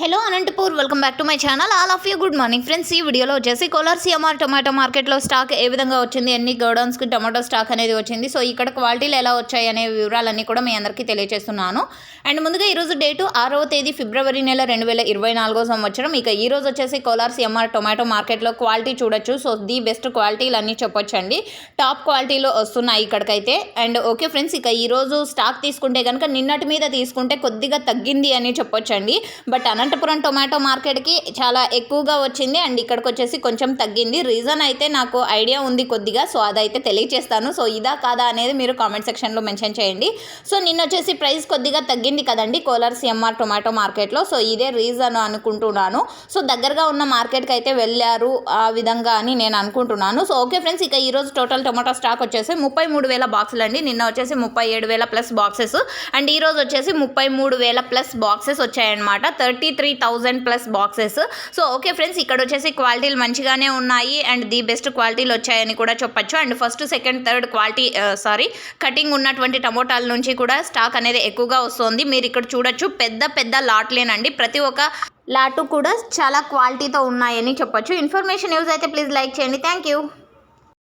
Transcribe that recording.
Hello Anantapur welcome back to my channel all of you good morning friends ఈ వీడియోలో వచ్చేసి Kolar CMR tomato మార్కెట్లో stock ఏ విధంగా వచ్చింది ఎన్ని గోడౌన్స్కి టొమాటో స్టాక్ అనేది వచ్చింది. సో ఇక్కడ క్వాలిటీలు ఎలా వచ్చాయి అనే వివరాలన్నీ కూడా మీ అందరికీ తెలియజేస్తున్నాను అండ్ ముందుగా ఈరోజు డేటు ఆరవ తేదీ ఫిబ్రవరి నెల రెండు వేల ఇరవై నాలుగో సంవత్సరం. ఇక ఈ రోజు వచ్చేసి కోలార్ సిఎంఆర్ టొమాటో మార్కెట్లో క్వాలిటీ చూడొచ్చు. సో ది బెస్ట్ క్వాలిటీలు అన్నీ చెప్పొచ్చండి. టాప్ క్వాలిటీలో వస్తున్నాయి ఇక్కడికైతే. అండ్ ఓకే ఫ్రెండ్స్ ఇక ఈరోజు స్టాక్ తీసుకుంటే కనుక నిన్నటి మీద తీసుకుంటే కొద్దిగా తగ్గింది అని చెప్పొచ్చండి. బట్ అన అనంతపురం టొమాటో మార్కెట్కి చాలా ఎక్కువగా వచ్చింది. అండ్ ఇక్కడికి వచ్చేసి కొంచెం తగ్గింది. రీజన్ అయితే నాకు ఐడియా ఉంది కొద్దిగా. సో అదైతే తెలియజేస్తాను. సో ఇదా కాదా అనేది మీరు కామెంట్ సెక్షన్లో మెన్షన్ చేయండి. సో నిన్న వచ్చేసి ప్రైస్ కొద్దిగా తగ్గింది కదండి కోలార్ సిఎంఆర్ టొమాటో మార్కెట్లో. సో ఇదే రీజన్ అనుకుంటున్నాను. సో దగ్గరగా ఉన్న మార్కెట్కి అయితే వెళ్ళారు ఆ విధంగా అని నేను అనుకుంటున్నాను. సో ఓకే ఫ్రెండ్స్ ఇక ఈరోజు టోటల్ టొమాటో స్టాక్ వచ్చేసి ముప్పై మూడు వేల బాక్సులు అండి. నిన్న వచ్చేసి ముప్పై ఏడు వేల ప్లస్ బాక్సెస్. అండ్ ఈరోజు వచ్చేసి ముప్పై మూడు వేల ప్లస్ బాక్సెస్ వచ్చాయన్నమాట. Thirty three thousand plus boxes so okay friends ఇక్కడ వచ్చేసి క్వాలిటీలు మంచిగానే ఉన్నాయి అండ్ ది బెస్ట్ క్వాలిటీలు వచ్చాయని కూడా చెప్పొచ్చు. And first second third quality sorry cutting ఉన్నటువంటి టమోటాల నుంచి కూడా స్టాక్ అనేది ఎక్కువగా వస్తుంది. మీరు ఇక్కడ చూడొచ్చు పెద్ద పెద్ద లాట్లేనండి. ప్రతి ఒక్క లాటు కూడా చాలా క్వాలిటీతో ఉన్నాయని చెప్పొచ్చు. ఇన్ఫర్మేషన్ యూజ్ అయితే ప్లీజ్ లైక్ చేయండి. Thank you